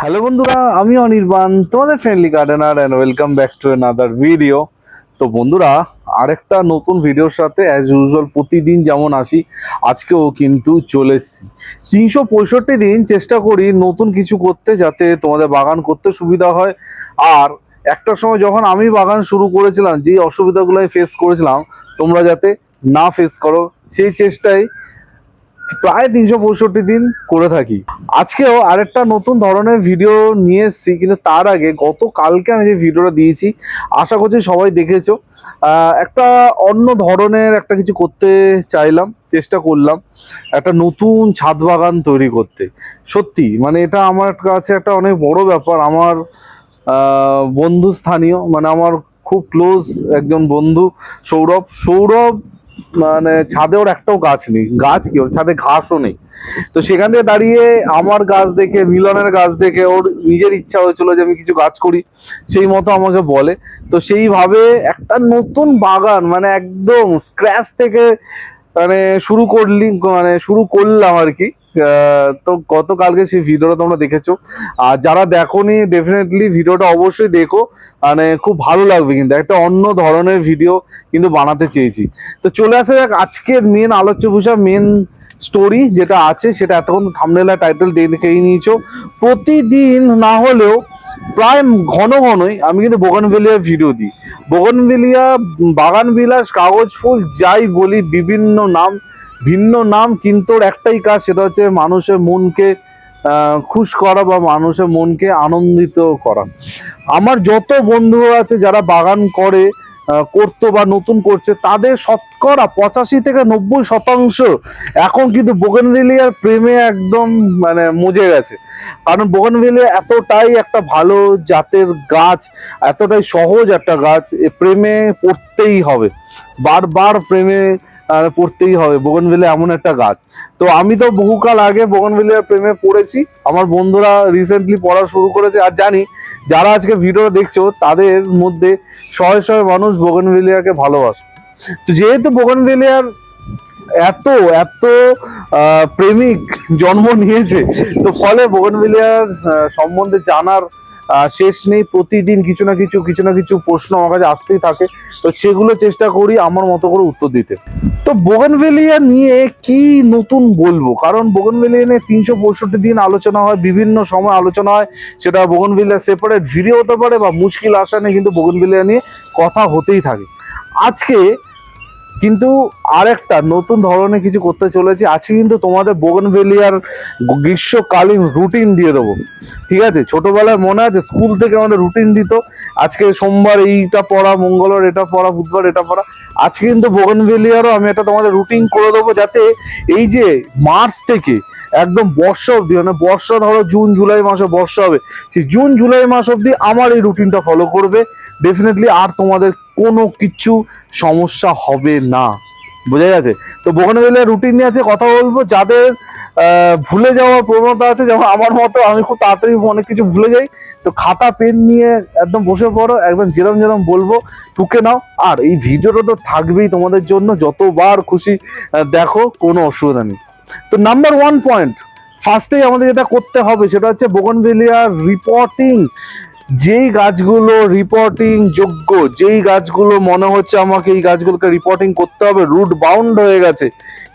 Hello বন্ধুরা, আমি অনির্বাণ, তোমাদের friendly gardener and welcome back to another video তো বন্ধুরা, আরেকটা নতুন ভিডিওর সাথে অ্যাজ ইউজুয়াল প্রতিদিন যেমন আসি, আজকেও কিন্তু চলে এসেছি। তিনশো পঁয়ষট্টি দিন চেষ্টা করি নতুন কিছু করতে যাতে তোমাদের বাগান করতে সুবিধা হয়। আর একটা সময় যখন আমি বাগান শুরু করেছিলাম যে অসুবিধাগুলো আমি ফেস করেছিলাম, তোমরা যাতে না ফেস করো, সেই চেষ্টাই প্রায় তিনশো পঁয়ষট্টি দিন করে থাকি। আজকেও আরেকটা নতুন ধরনের ভিডিও নিয়ে এসেছি, কিন্তু তার আগে গতকালকে আমি যে ভিডিওটা দিয়েছি, আশা করছি সবাই দেখেছ। একটা অন্য ধরনের একটা কিছু করতে চাইলাম, চেষ্টা করলাম, একটা নতুন ছাদ বাগান তৈরি করতে। সত্যি মানে এটা আমার কাছে একটা অনেক বড় ব্যাপার। আমার বন্ধু স্থানীয় মানে আমার খুব ক্লোজ একজন বন্ধু সৌরভ। সৌরভ মানে ছাদে ওর একটাও গাছ নেই। গাছ কি? ওর ছাদে ঘাসও নেই। তো সেখান থেকে দাঁড়িয়ে আমার গাছ দেখে, মিলনের গাছ দেখে, ওর নিজের ইচ্ছা হয়েছিল যে আমি কিছু গাছ করি। সেই মতো আমাকে বলে। তো সেইভাবে একটা নতুন বাগান মানে একদম স্ক্র্যাচ থেকে মানে শুরু করলি মানে শুরু করলাম আর কি। তো গতকালকে সেই ভিডিওটা তোমরা দেখেছ। আর যারা দেখোনি ডেফিনেটলি ভিডিওটা অবশ্যই দেখো। মানে খুব ভালো লাগবে কিন্তু, একটা অন্য ধরনের ভিডিও কিন্তু বানাতে চেয়েছি। তো চলে আসা যাক, আজকের মেন আলোচ্য বিষয় মেন স্টোরি যেটা আছে, সেটা এতক্ষণ থামনেলা টাইটেল দেখেই নিয়েছো। প্রতিদিন না হলেও প্রায় ঘন ঘনই আমি কিন্তু বোগানভেলিয়া ভিডিও দিই। বোগানভেলিয়া বাগান বিলাস কাগজ ফুল যাই বলি, বিভিন্ন নাম ভিন্ন নাম, কিন্তু একটাই কাজ, সেটা হচ্ছে মানুষের মনকে খুশ করা বা মানুষের মনকে আনন্দিত করা। আমার যত বন্ধু আছে যারা বাগান করে করতো বা নতুন করছে, তাদের শতকরা পঁচাশি থেকে নব্বই শতাংশ এখন কিন্তু বোগেনভেলিয়ার প্রেমে একদম মানে মজে গেছে। কারণ বোগেনভেলিয়া এতটাই একটা ভালো জাতের গাছ, এতটাই সহজ একটা গাছ প্রেমে পড়তেই হবে। বারবার প্রেমে পড়তেই হবে। বোগেনভেলিয়া এমন একটা গাছ। তো আমি তো বহুকাল আগে বোগেনভেলিয়ার প্রেমে পড়েছি। আমার বন্ধুরা রিসেন্টলি পড়া শুরু করেছে। আর জানি, যারা আজকে ভিডিও দেখছ, তাদের মধ্যে শয়ে শয়ে মানুষ বোগেনভেলিয়াকে ভালোবাসে। তো যেহেতু বোগেনভেলিয়ার এত এত প্রেমিক জন্ম নিয়েছে, তো ফলে বোগেনভেলিয়ার সম্বন্ধে জানার শেষ নেই, প্রতিদিন কিছু না কিছু কিছু না কিছু প্রশ্ন আমার কাছে আসতেই থাকে। তো সেগুলো চেষ্টা করি আমার মতো করে উত্তর দিতে। তো বোগেনভেলিয়া নিয়ে কি নতুন বলব? কারণ বোগেনভেলিয়া নিয়ে তিনশো পঁয়ষট্টি দিন আলোচনা হয়, বিভিন্ন সময় আলোচনা হয়। সেটা বোগেনভেলিয়া সেপারেট ভিডিও হতে পারে বা মুশকিল আসা নিয়ে কিন্তু বোগেনভেলিয়া নিয়ে কথা হতেই থাকে। আজকে কিন্তু আরেকটা নতুন ধরনের কিছু করতে চলেছি, আজকে কিন্তু তোমাদের বোগেনভেলিয়ার গ্রীষ্মকালীন রুটিন দিয়ে দেবো। ঠিক আছে? ছোটবেলায় মনে আছে স্কুল থেকে আমাদের রুটিন দিত, আজকে সোমবার এইটা পড়া, মঙ্গলবার এটা পড়া, বুধবার এটা পড়া। আজকে কিন্তু বোগেনভেলিয়ারও আমি একটা তোমাদের রুটিন করে দেবো যাতে এই যে মার্চ থেকে একদম বর্ষা অবধি মানে বর্ষা ধরো জুন, জুলাই মাসে বর্ষা হবে, সেই জুন, জুলাই মাস অবধি আমার এই রুটিনটা ফলো করবে। ডেফিনেটলি আর তোমাদের কোনো কিছু সমস্যা হবে না। বোঝা গেছে? তো বোগেনভেলিয়ার রুটিন নিয়ে আছে কথা বলব। যাদের ভুলে যাওয়ার প্রবণতা আছে, যেমন আমার মতো, আমি খুব তাড়াতাড়ি অনেক কিছু ভুলে যাই। তো খাতা, পেন নিয়ে একদম বসে পড়ো, একদম যেরম যেরম বলব, টুকে নাও। আর এই ভিডিওটা তো থাকবেই তোমাদের জন্য। যতবার খুশি দেখো, কোনো অসুবিধা নেই। তো নাম্বার ওয়ান পয়েন্ট ফার্স্টেই আমাদের যেটা করতে হবে, সেটা হচ্ছে বোগনভেলিয়ার রিপোর্টিং যেই গাছগুলো রিপোর্টিং যোগ্য, যেই গাছগুলো মনে হচ্ছে আমাকে এই গাছগুলোকে রিপোর্টিং করতে হবে রুট বাউন্ড হয়ে গেছে,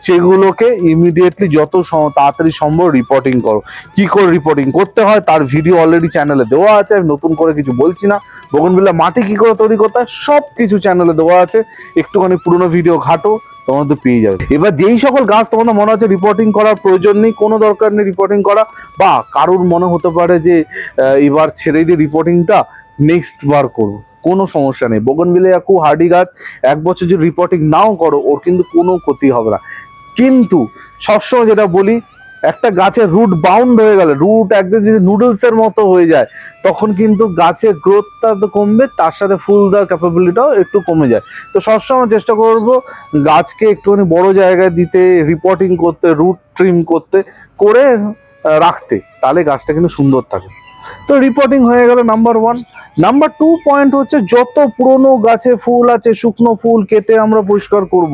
সেগুলোকে ইমিডিয়েটলি যত তাড়াতাড়ি সম্ভব রিপোর্টিং করো। কি করে রিপোর্টিং করতে হয়, তার ভিডিও অলরেডি চ্যানেলে দেওয়া আছে, আমি নতুন করে কিছু বলছি না। বগনবিল্লা মাটি কি করে তৈরি করতে হয়? সব কিছু চ্যানেলে দেওয়া আছে। একটুখানি পুরোনো ভিডিও ঘাটো তোমার তো পেয়ে যাবে। এবার যেই সকল গাছ তোমাদের মনে হচ্ছে রিপোর্টিং করার প্রয়োজন নেই, কোনো দরকার নেই রিপোর্টিং করা, বা কারোর মনে হতে পারে যে এবার ছেড়ে দিয়ে রিপোর্টিংটা নেক্সট বার করব। কোনো সমস্যা নেই। বগনবিলিয়া খুব হার্ডি গাছ, এক বছর যদি রিপোর্টিং নাও করো, ওর কিন্তু কোনো ক্ষতি হবে না। কিন্তু সবসময় যেটা বলি একটা গাছের রুট বাউন্ড হয়ে গেলে। রুট একদম যদি নুডলসের মতো হয়ে যায়, তখন কিন্তু গাছের গ্রোথটা তো কমবে, তার সাথে ফুল দেওয়ার ক্যাপাবিলিটিটাও একটু কমে যায়। তো সবসময় চেষ্টা করব গাছকে একটুখানি বড় জায়গায় দিতে রিপোর্টিং করতে রুট ট্রিম করতে, করে রাখতে। তাহলে গাছটা কিন্তু সুন্দর থাকে। তো রিপোর্টিং হয়ে গেল number one number two point হচ্ছে যত পুরনো গাছে ফুল আছে, শুকনো ফুল কেটে আমরা পরিষ্কার করব।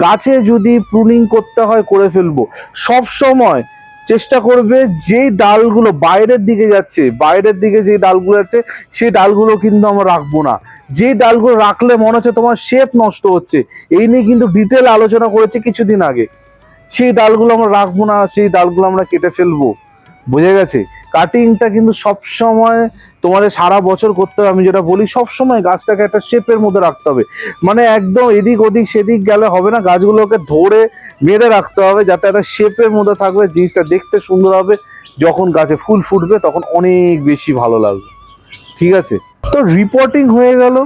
গাছে যদি প্রুনিং করতে হয়, করে ফেলব। সব সময় চেষ্টা করবে যেই ডালগুলো বাইরের দিকে যাচ্ছে, বাইরের দিকে যে ডালগুলো আছে সেই ডালগুলো কিন্তু আমরা রাখব না। যে ডালগুলো রাখলে মনে হচ্ছে তোমার শেপ নষ্ট হচ্ছে, এই নিয়ে কিন্তু ডিটেল আলোচনা করেছি কিছুদিন আগে। সেই ডালগুলো আমরা রাখব না, সেই ডালগুলো আমরা কেটে ফেলব। বুঝে গেছে? কাটিংটা কিন্তু সব সময় তোমাদের সারা বছর করতে হবে। আমি যেটা বলি সব সময় গাছটাকে একটা শেপের মধ্যে রাখতে হবে। মানে একদম এদিক ওদিক সেদিক গেলে হবে না। গাছগুলোকে ধরে মেরে রাখতে হবে যাতে একটা শেপের মধ্যে থাকবে, জিনিসটা দেখতে সুন্দর হবে। যখন গাছে ফুল ফুটবে, তখন অনেক বেশি ভালো লাগবে। ঠিক আছে? তো রিপোর্টিং হয়ে গেল।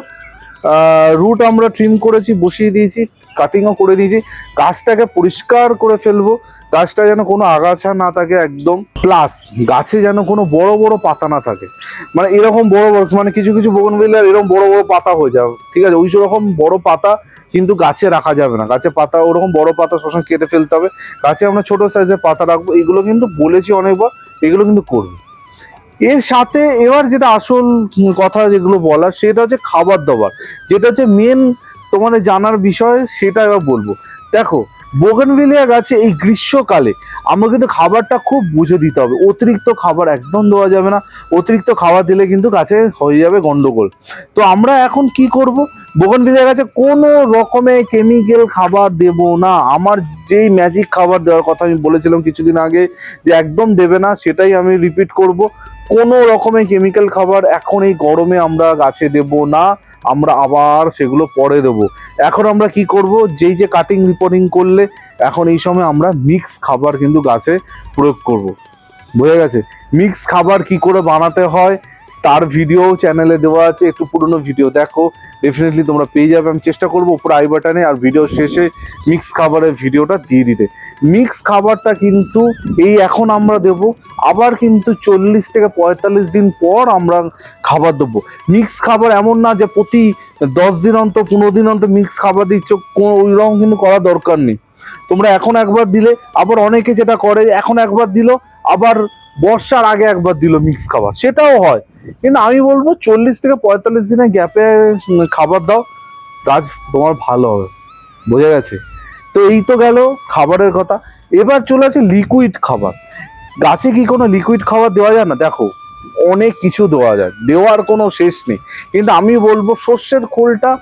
রুট আমরা ট্রিম করেছি, বসিয়ে দিয়েছি কাটিংও করে দিয়েছি। গাছটাকে পরিষ্কার করে ফেলব। গাছটা যেন কোনো আগাছা না থাকে, একদম প্লাস গাছে যেন কোনো বড় বড় পাতা না থাকে। মানে এরকম বড় বড় মানে কিছু কিছু বোগনভিলিয়ার এরকম বড় বড় পাতা হয়ে যাবে ঠিক আছে? ওই রকম বড় পাতা কিন্তু গাছে রাখা যাবে না। গাছে পাতা, ওরকম বড় পাতা সবসময় কেটে ফেলতে হবে। গাছে আমরা ছোট সাইজের পাতা রাখব। এগুলো কিন্তু বলেছি অনেকবার, এগুলো কিন্তু করবে। এর সাথে এবার যেটা আসল কথা যেগুলো বলার, সেটা হচ্ছে খাবার দাবার। যেটা হচ্ছে মেন তোমাদের জানার বিষয়, সেটা এবার বলব। দেখো বোগনভিলিয়া গাছে এই গ্রীষ্মকালে। আমরা কিন্তু খাবারটা খুব বুঝে দিতে হবে। অতিরিক্ত খাবার একদম দেওয়া যাবে না। অতিরিক্ত খাবার দিলে কিন্তু গাছে হয়ে যাবে গন্ডগোল। তো আমরা এখন কি করব? বোগনভিলিয়া গাছে, কোনো রকমের কেমিক্যাল খাবার দেব না। আমার যেই ম্যাজিক খাবার দেওয়ার কথা আমি বলেছিলাম কিছুদিন আগে, যে একদম দেবে না, সেটাই আমি রিপিট করব। কোনো রকমের কেমিক্যাল খাবার এখন এই গরমে আমরা গাছে দেব না। আমরা আবার সেগুলো পরে দেবো। এখন আমরা কি করব? যেই যে কাটিং রিপোর্টিং করলে, এখন এই সময় আমরা মিক্স খাবার কিন্তু গাছে প্রয়োগ করব। বোঝা গেছে? মিক্স খাবার কি করে বানাতে হয়? তার ভিডিও চ্যানেলে দেওয়া আছে, একটু পুরনো ভিডিও দেখো। ডেফিনেটলি তোমরা পেয়ে যাবে। আমি চেষ্টা করব উপরে আই বাটনে আর ভিডিও শেষে মিক্স খাবারের ভিডিওটা দিয়ে দিতে। মিক্স খাবারটা কিন্তু এই এখন আমরা দেব। আবার কিন্তু চল্লিশ থেকে পঁয়তাল্লিশ দিন পর আমরা খাবার দেবো। মিক্স খাবার এমন না যে প্রতি দশ দিন অন্তর, পনেরো দিন অন্তর মিক্স খাবার দিচ্ছ, কোনো ওই রকম কিন্তু করার দরকার নেই। তোমরা এখন একবার দিলে, আবার অনেকে যেটা করে, এখন একবার দিল, আবার বর্ষার আগে একবার দিল মিক্স খাবার। সেটাও হয়। কিন্তু আমি বলব চল্লিশ থেকে পঁয়তাল্লিশ দিনের গ্যাপে খাবার দাও গাছ তোমার ভালো হবে। বোঝা গেছে? তো এই তো গেল খাবারের কথা। এবার চলে আসে লিকুইড খাবার। গাছে কি কোনো লিকুইড খাবার দেওয়া যায় না? দেখো, অনেক কিছু দেওয়া যায়। দেওয়ার কোনো শেষ নেই। কিন্তু আমি বলব সর্ষের খোলটা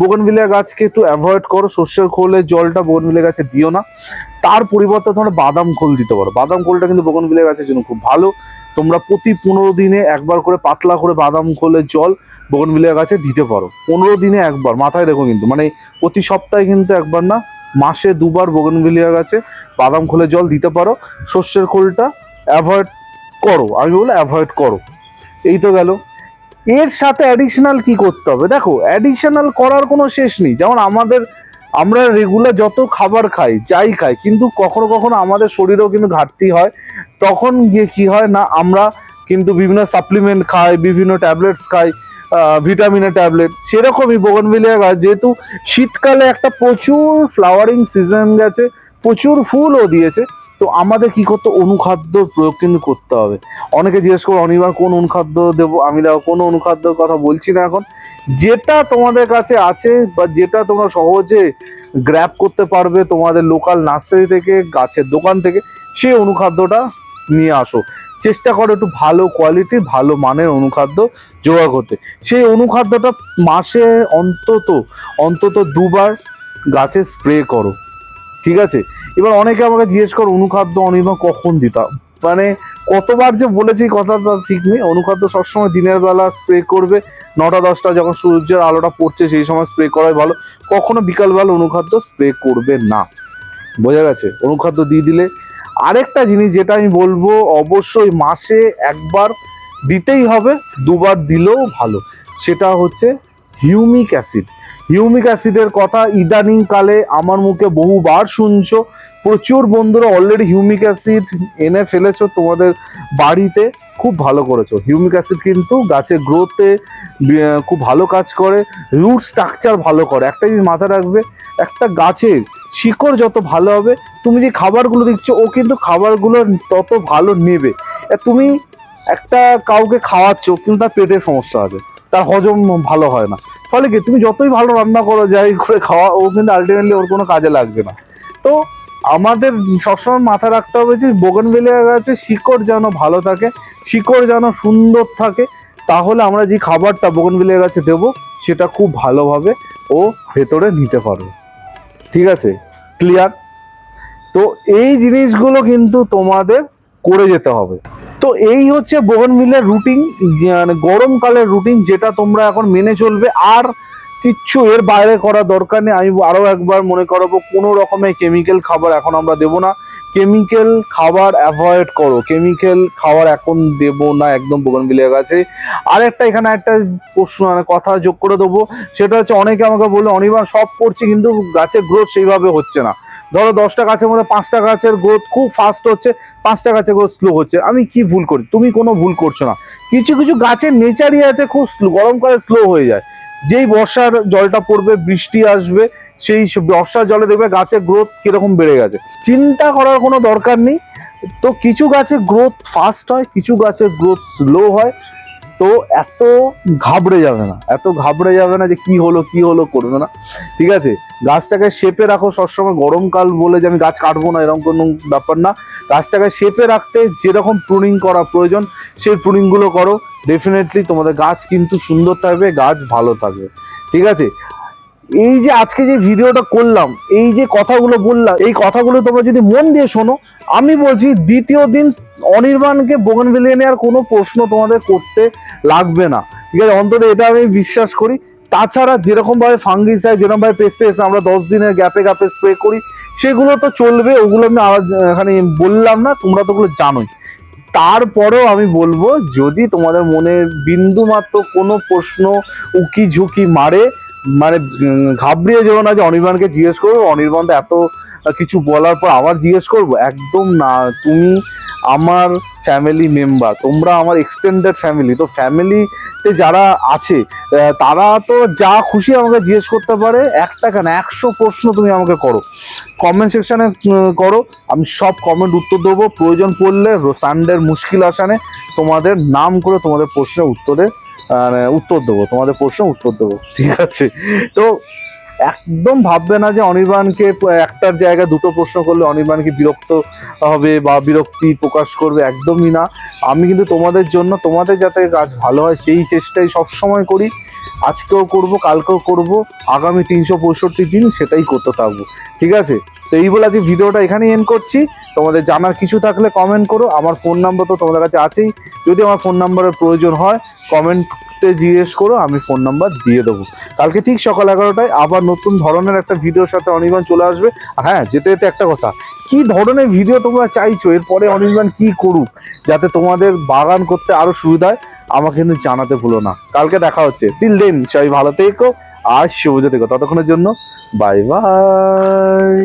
বোগনভিলিয়া গাছকে একটু অ্যাভয়েড করো। সর্ষের খোলের জলটা বোগনভিলিয়া গাছে দিও না। তার পরিবর্তে তোমরা বাদাম খোল দিতে পারো। বাদাম খোলটা কিন্তু বোগনভিলিয়া গাছের জন্য খুব ভালো। তোমরা প্রতি পনেরো দিনে একবার করে পাতলা করে বাদাম খোলের জল বোগনভিলিয়া গাছে দিতে পারো। পনেরো দিনে একবার, মাথায় রেখো কিন্তু। মানে প্রতি সপ্তাহে কিন্তু একবার না, মাসে দুবার বোগনভিলিয়া গাছে বাদাম খোলের জল দিতে পারো। সর্ষের খোলটা অ্যাভয়েড করো। আমি বলব অ্যাভয়েড করো। এই তো গেল। এর সাথে অ্যাডিশনাল কি করতে হবে? দেখো অ্যাডিশনাল করার কোনো শেষ নেই। যেমন আমাদের আমরা রেগুলার যত খাবার খাই, যাই খাই, কিন্তু কখনো কখনো আমাদের শরীরেও কিন্তু ঘাটতি হয়। তখন গিয়ে কি হয় না, আমরা কিন্তু বিভিন্ন সাপ্লিমেন্ট খাই, বিভিন্ন ট্যাবলেটস খাই ভিটামিনের ট্যাবলেট সেরকমই বোগনভিলিয়া গাছ, যেহেতু শীতকালে একটা প্রচুর ফ্লাওয়ারিং সিজন গেছে, প্রচুর ফুলও দিয়েছে। তো আমাদের কি করতে অনুখাদ্য প্রয়োগ কিন্তু করতে হবে। অনেকে জিজ্ঞেস করো অনিবার কোন অনুখাদ্য দেবো? আমি দেখো, কোনো অনুখাদ্যর কথা বলছি না এখন। যেটা তোমাদের কাছে আছে বা যেটা তোমরা সহজে গ্র্যাপ করতে পারবে তোমাদের লোকাল নার্সারি থেকে, গাছের দোকান থেকে, সেই অনুখাদ্যটা নিয়ে আসো। চেষ্টা করো একটু ভালো কোয়ালিটি ভালো মানের অনুখাদ্য জোগাড় করতে। সেই অনুখাদ্যটা মাসে অন্তত অন্তত দুবার গাছে স্প্রে করো। ঠিক আছে? এবার অনেকে আমাকে জিজ্ঞেস করো, অনুখাদ্য অনির্বাণ কখন দিতাম? মানে কতবার যে বলেছি কথাটা ঠিক নেই। অনুখাদ্য সবসময় দিনের বেলা স্প্রে করবে। নটা, দশটা যখন সূর্যের আলোটা পড়ছে, সেই সময় স্প্রে করাই ভালো। কখনো বিকালবেলা অনুখাদ্য স্প্রে করবে না। বোঝা গেছে? অনুখাদ্য দিয়ে দিলে আরেকটা জিনিস যেটা আমি বলব, অবশ্যই মাসে একবার দিতেই হবে, দুবার দিলেও ভালো। সেটা হচ্ছে হিউমিক অ্যাসিড। হিউমিক অ্যাসিডের কথা ইদানিং কালে আমার মুখে বহুবার শুনছো। প্রচুর বন্ধুরা অলরেডি হিউমিক অ্যাসিড এনে ফেলেছো তোমাদের বাড়িতে। খুব ভালো করেছ। হিউমিক অ্যাসিড কিন্তু গাছের গ্রোথে খুব ভালো কাজ করে। রুট স্ট্রাকচার ভালো করে। একটা জিনিস মাথায় রাখবে, একটা গাছের শিকড় যত ভালো হবে, তুমি যে খাবারগুলো দিচ্ছ ও কিন্তু খাবারগুলো তত ভালো নেবে। তুমি একটা কাউকে খাওয়াচ্ছ, কিন্তু তার পেটের সমস্যা আছে তার হজম ভালো হয় না। ফলে কি, তুমি যতই ভালো রান্না করো, যাই করে খাওয়া, ও কিন্তু আলটিমেটলি ওর কোনো কাজে লাগছে না। তো আমাদের সবসময় মাথা রাখতে হবে যে বোগনভেলিয়া গাছে শিকড় যেন ভালো থাকে, শিকড় যেন সুন্দর থাকে, তাহলে আমরা যে খাবারটা বোগনভেলিয়া গাছে দেবো, সেটা খুব ভালোভাবে ও ভেতরে নিতে পারবে। ঠিক আছে? ক্লিয়ার তো এই জিনিসগুলো কিন্তু তোমাদের করে যেতে হবে। তো এই হচ্ছে বোগনভিলের রুটিন মানে গরমকালের রুটিন যেটা তোমরা এখন মেনে চলবে। আর কিচ্ছু এর বাইরে করা দরকার নেই। আমি আরও একবার মনে করাবো, কোনো রকমের কেমিক্যাল খাবার এখন আমরা দেবো না। কেমিক্যাল খাবার অ্যাভয়েড করো। কেমিক্যাল খাবার এখন দেবো না একদম বোগনভিলিয়া গাছে আর একটা এখানে একটা প্রশ্ন মানে কথা যোগ করে দেবো। সেটা হচ্ছে, অনেকে আমাকে বলল, অনির্বাণ, সব করছি কিন্তু গাছের গ্রোথ সেইভাবে হচ্ছে না। ধরো দশটা গাছের মধ্যে পাঁচটা গাছের গ্রোথ খুব ফাস্ট হচ্ছে, পাঁচটা গাছের গ্রোথ স্লো হচ্ছে। আমি কি ভুল করি? তুমি কোনো ভুল করছ না। কিছু কিছু গাছের নেচারই আছে খুব গরমকালে স্লো হয়ে যায়। যেই বর্ষার জলটা পড়বে, বৃষ্টি আসবে, সেই বর্ষার জলে দেখবে গাছের গ্রোথ কীরকম বেড়ে গেছে। চিন্তা করার কোনো দরকার নেই। তো কিছু গাছের গ্রোথ ফাস্ট হয়, কিছু গাছের গ্রোথ স্লো হয়। তো এত ঘাবড়ে যাবে না, এত ঘাবড়ে যাবে না যে কি হলো কি হলো করবে না। ঠিক আছে? গাছটাকে শেপে রাখো সবসময় গরমকাল বলে যে আমি গাছ কাটবো না, এরকম কোনো ব্যাপার না। গাছটাকে শেপে রাখতে যেরকম প্রুনিং করা প্রয়োজন, সেই প্রুনিংগুলো করো। ডেফিনেটলি তোমাদের গাছ কিন্তু সুন্দর থাকবে, গাছ ভালো থাকবে। ঠিক আছে? এই যে আজকে যে ভিডিওটা করলাম, এই যে কথাগুলো বললাম এই কথাগুলো তোমরা যদি মন দিয়ে শোনো, আমি বলছি দ্বিতীয় দিন অনির্বাণকে বোগনভেলিয়া নেওয়ার কোনো প্রশ্ন তোমাদের করতে লাগবে না। ঠিক আছে, অন্তত এটা আমি বিশ্বাস করি। তাছাড়া যেরকম ভাবে ফাঙ্গিসাইড যেরকম ভাবে পেস্টে আমরা দশ দিনের গ্যাপে গ্যাপে স্প্রে করি, সেগুলো তো চলবে, ওগুলো আমি এখানে বললাম না, তোমরা তো ওগুলো জানোই। তারপরেও আমি বলব, যদি তোমাদের মনে বিন্দু মাত্র কোনো প্রশ্ন উকি ঝুঁকি মারে মানে ঘাবড়িয়ে যেও না যে অনির্বাণকে জিজ্ঞেস করব, অনির্বাণ এত কিছু বলার পর আবার জিজ্ঞেস করব, একদম না। তুমি আমার ফ্যামিলি মেম্বার তোমরা আমার এক্সটেন্ডেড ফ্যামিলি তো ফ্যামিলিতে যারা আছে তারা তো যা খুশি আমাকে জিজ্ঞেস করতে পারে, একটা কেন, একশো প্রশ্ন তুমি আমাকে করো। কমেন্ট সেকশানে করো, আমি সব কমেন্ট উত্তর দেবো, প্রয়োজন পড়লে সানডের মুশকিল আসানে তোমাদের নাম করে তোমাদের প্রশ্নের উত্তরে উত্তর দেবো, তোমাদের প্রশ্নের উত্তর দেবো, ঠিক আছে? তো একদম ভাববে না যে অনির্বাণকে, একটার জায়গায় দুটো প্রশ্ন করলে অনির্বাণকে বিরক্ত হবে বা বিরক্তি প্রকাশ করবে? একদমই না। আমি কিন্তু তোমাদের জন্য, তোমাদের যাতে কাজ ভালো হয়, সেই চেষ্টাই সবসময় করি। আজকেও করব, কালকেও করব, আগামী তিনশো পঁয়ষট্টি দিন সেটাই করতে থাকব। ঠিক আছে? তো এই বলে আজকে ভিডিওটা এখানেই এন্ড করছি। তোমাদের জানার কিছু থাকলে কমেন্ট করো। আমার ফোন নাম্বার তো তোমাদের কাছে আছেই। যদি আমার ফোন নাম্বারের প্রয়োজন হয় কমেন্টে জিজ্ঞেস করো, আমি ফোন নাম্বার দিয়ে দেবো। কালকে ঠিক সকাল এগারোটায় আবার নতুন ধরনের একটা ভিডিওর সাথে অনির্বাণ চলে আসবে। হ্যাঁ যেতে যেতে একটা কথা, কি ধরনের ভিডিও তোমরা চাইছো? এরপরে অনির্বাণ কি করুক, যাতে তোমাদের বাগান করতে আরও সুবিধা হয়, আমাকে কিন্তু জানাতে ভুলো না। কালকে দেখা হচ্ছে। টিল দেন সবাই ভালো থেকো, আর শুভ থেকো ততক্ষণের জন্য বাই বাই